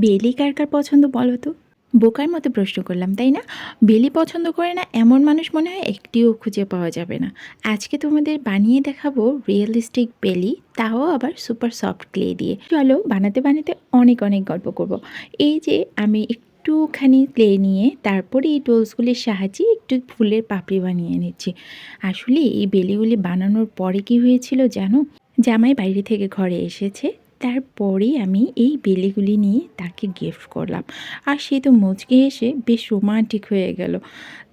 বেলি কার কার পছন্দ বলো তো? বোকার মতো প্রশ্ন করলাম, তাই না? বেলি পছন্দ করে না এমন মানুষ মনে হয় একটিও খুঁজে পাওয়া যাবে না। আজকে তোমাদের বানিয়ে দেখাবো রিয়েলিস্টিক বেলি, তাও আবার সুপার সফট ক্লে দিয়ে। চলো বানাতে বানাতে অনেক অনেক গল্প করব। এই যে আমি একটুখানি ক্লে নিয়ে তারপরে এই টোলসগুলির সাহায্যে একটু ফুলের পাপড়ি বানিয়ে নিচ্ছি। আসলে এই বেলিগুলি বানানোর পরে কি হয়েছিল জানো? জামাই বাইরে থেকে ঘরে এসেছে তারপরেই আমি এই বেলিগুলি নিয়ে তাকে গিফট করলাম। আর সে তো মুচকে এসে বেশ রোমান্টিক হয়ে গেল।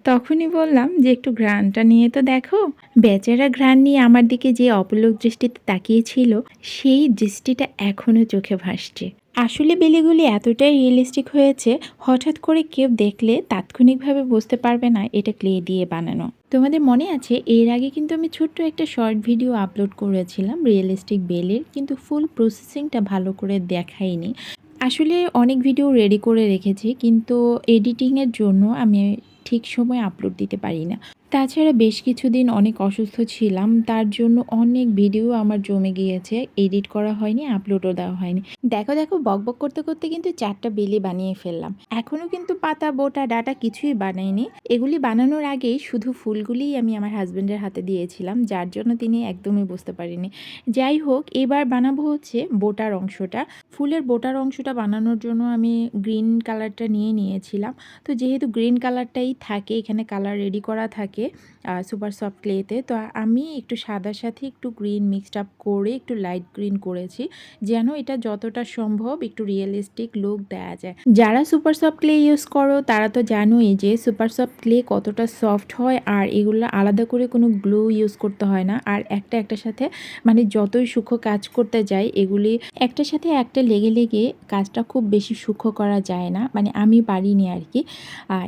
তখনই বললাম যে, একটু ঘ্রাণটা নিয়ে তো দেখো। বেচারা ঘ্রাণ নিয়ে আমার দিকে যে অপলোক দৃষ্টিতে তাকিয়েছিল সেই দৃষ্টিটা এখনও চোখে ভাসছে। আসলে বেলিগুলি এতটাই রিয়েলিস্টিক হয়েছে, হঠাৎ করে কেউ দেখলে তাৎক্ষণিকভাবে বুঝতে পারবে না এটা ক্লে দিয়ে বানানো। তোমাদের মনে আছে, এর আগে কিন্তু আমি ছোট্ট একটা শর্ট ভিডিও আপলোড করেছিলাম রিয়েলিস্টিক বেলের, কিন্তু ফুল প্রসেসিংটা ভালো করে দেখাইনি। আসলে অনেক ভিডিও রেডি করে রেখেছি, কিন্তু এডিটিংয়ের জন্য আমি ঠিক সময় আপলোড দিতে পারি না। তাছাড়া বেশ কিছুদিন অনেক অসুস্থ ছিলাম, তার জন্য অনেক ভিডিও আমার জমে গিয়েছে এডিট করা হয়নি আপলোডও দেওয়া হয়নি। দেখো দেখো বকবক করতে করতে কিন্তু চারটা বেলি বানিয়ে ফেললাম। এখনও কিন্তু পাতা, বোটা, ডাটা কিছুই বানাইনি। এগুলি বানানোর আগেই শুধু ফুলগুলিই আমি আমার হাজব্যান্ডের হাতে দিয়েছিলাম, যার জন্য তিনি একদমই বুঝতে পারিনি। যাই হোক, এবার বানাবো হচ্ছে বোটার অংশটা। ফুলের বোটার অংশটা বানানোর জন্য আমি গ্রিন কালারটা নিয়ে নিয়েছিলাম। তো যেহেতু গ্রিন কালারটাই থাকে, এখানে কালার রেডি করা থাকে সুপার সফট ক্লেতে তো। আমি একটু সাদার সাথে একটু গ্রিন মিক্সড আপ করে একটু লাইট গ্রিন করেছি, যেন এটা যতটা সম্ভব একটু রিয়েলিস্টিক লুক দেওয়া যায়। যারা সুপার সফট ক্লে ইউজ করো, তারা তো জানোই যে সুপার সফট ক্লে কতটা সফট হয়, আর এগুলো আলাদা করে কোনো গ্লু ইউজ করতে হয় না। আর একটা একটার সাথে মানে যতই সূক্ষ্ম কাজ করতে যাই, এগুলি একটার সাথে একটা লেগে লেগে কাজটা খুব বেশি সূক্ষ্ম করা যায় না। মানে আমি পারিনি আর কি।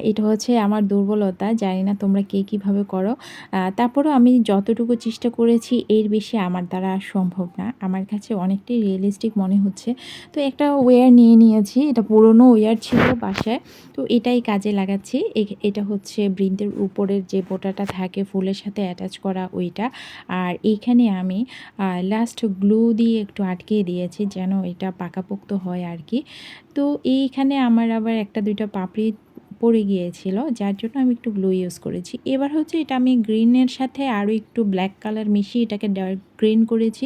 এটা হচ্ছে আমার দুর্বলতা, জানি না তোমরা কে কীভাবে করো। তারপরেও আমি যতটুকু চেষ্টা করেছি, এর বেশি আমার দ্বারা আর সম্ভব না। আমার কাছে অনেকটাই রিয়েলিস্টিক মনে হচ্ছে। তো একটা ওয়্যার নিয়ে নিয়েছি, এটা পুরনো ওয়্যার ছিল বাসায়। তো এটাই কাজে লাগাচ্ছি। এটা হচ্ছে বৃন্দের উপরের যে বোটাটা থাকে, ফুলের সাথে অ্যাটাচ করা ওইটা। আর এইখানে আমি লাস্ট গ্লু দিয়ে একটু আটকে দিয়েছি, যেন এটা পাকাপোক্ত হয় আর কি। তো এইখানে আমার আবার একটা দুইটা পাপড়ি পড়ে গিয়েছিল, যার জন্য আমি একটু গ্লু ইউজ করেছি। এবার হচ্ছে এটা আমি গ্রিনের সাথে আরও একটু ব্ল্যাক কালার মিশিয়ে এটাকে ডার্ক গ্রিন করেছি।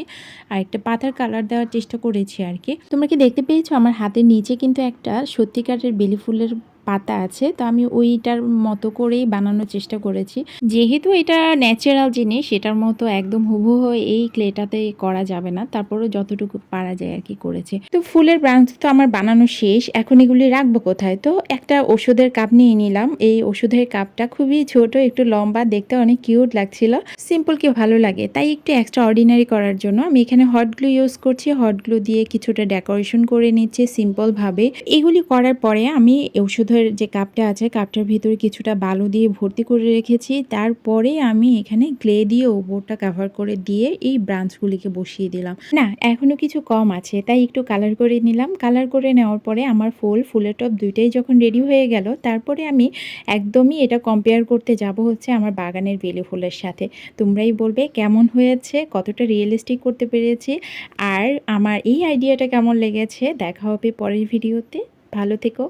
আর একটা পাতার কালার দেওয়ার চেষ্টা করেছি আর কি। তোমরা কি দেখতে পেয়েছ? আমার হাতের নিচে কিন্তু একটা সত্যিকারের বেলি ফুলের পাতা আছে, তো আমি ওইটার মতো করেই বানানোর চেষ্টা করেছি। যেহেতু এটা ন্যাচারাল জিনিস, এটার মতো একদম হুবহু এই ক্লেটাতে করা যাবে না, তারপরেও যতটুকু পারা যায় আর কি করেছে। তো ফুলের ব্রাঞ্চ তো আমার বানানো শেষ, এখন এগুলি রাখব কোথায়? তো একটা ওষুধের কাপ নিয়ে নিলাম। এই ওষুধের কাপটা খুবই ছোট, একটু লম্বা, দেখতে অনেক কিউট লাগছিল। সিম্পল কি ভালো লাগে, তাই একটু এক্সট্রা অর্ডিনারি করার জন্য আমি এখানে হট গ্লু ইউজ করছি। হট গ্লু দিয়ে কিছুটা ডেকোরেশন করে নিচ্ছি সিম্পলভাবে এগুলি করার পরে আমি ওষুধের যে কাপটা আছে কাপটার ভিতরে কিছুটা বালু দিয়ে ভর্তি করে রেখেছি। তারপরে আমি এখানে ক্লে দিয়ে ওপরটা কাভার করে দিয়ে এই ব্রাঞ্চগুলিকে বসিয়ে দিলাম। না এখনও কিছু কম আছে, তাই একটু কালার করে নিলাম। কালার করে নেওয়ার পরে আমার ফুল, ফুলের টপ দুইটাই যখন রেডি হয়ে গেল, তারপরে আমি একদমই এটা কম্পেয়ার করতে যাব হচ্ছে আমার বাগানের বেলি ফুলের সাথে। তোমরাই বলবে কেমন হয়েছে, কতটা রিয়েলিস্টিক করতে পেরেছি, আর আমার এই আইডিয়াটা কেমন লেগেছে? দেখা হবে পরের ভিডিওতে ভালো থেকো।